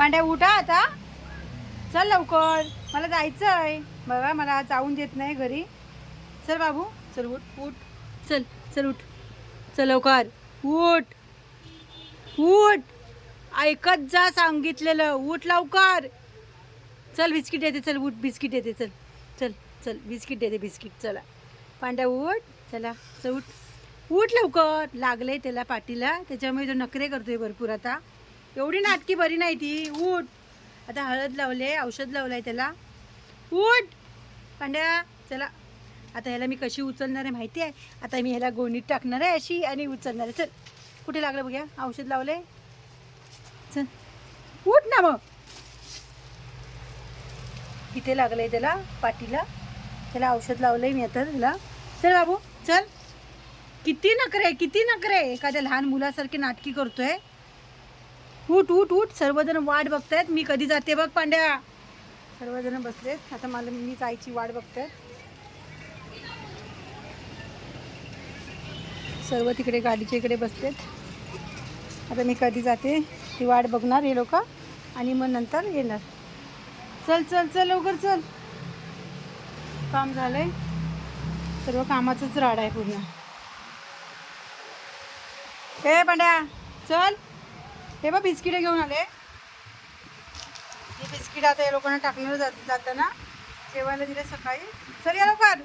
पांड्या उठा आता. चल लवकर. मला जायचं आहे. बघा मला जाऊन देत नाही घरी. चल बाबू चल उठ उठ. चल चल उठ. चल लवकर. उठ. उठ. ऐकत जा सांगितलेलं. उठ लवकर. चल बिस्किट येते चल उठ बिस्किट येते चल. चल चल बिस्किट येते बिस्किट. चला. पांड्या उठ. चला चल उठ. उठ लवकर. लागले त्याला पाठीला. त्याच्यामुळे तो नखरे करतोय भरपूर आता. एवढी नाटकी बरी नाही ती. उठ. आता हळद लावले औषध लावलंय त्याला. उठ. पांड्या चला. आता ह्याला मी कशी उचलणार आहे माहिती आहे? आता मी ह्याला गोणीत टाकणार आहे अशी आणि उचलणार आहे. चल. कुठे लागलं बघ्या? औषध लावले. चल. उठ ना मग. इथे लागलंय त्याला पाठीला. त्याला औषध लावलंय मी आता त्याला. चल बाबू चल. किती नखरे किती नखरे. एखाद्या लहान मुलासारखी नाटकी करतोय. उठ उठ उठ. सर्वजण वाट बघतायत. मी कधी जाते बघ पांड्या. सर्वजण बसलेत. आता मला मी जायची वाट बघतायत सर्व तिकडे गाडीच्या इकडे बसलेत. आता मी कधी जाते ती वाट बघणार हे लोक. आणि मग नंतर येणार. चल चल चल लवकर चल. काम झालंय. सर्व कामाचंच राड आहे पूर्ण. हे पांड्या. चल. हे बघ बिस्किटं घेऊन आले. ही बिस्किट आता या लोकांना टाकणार जात जाताना. जेवायला दिले सकाळी. चल या लवकर.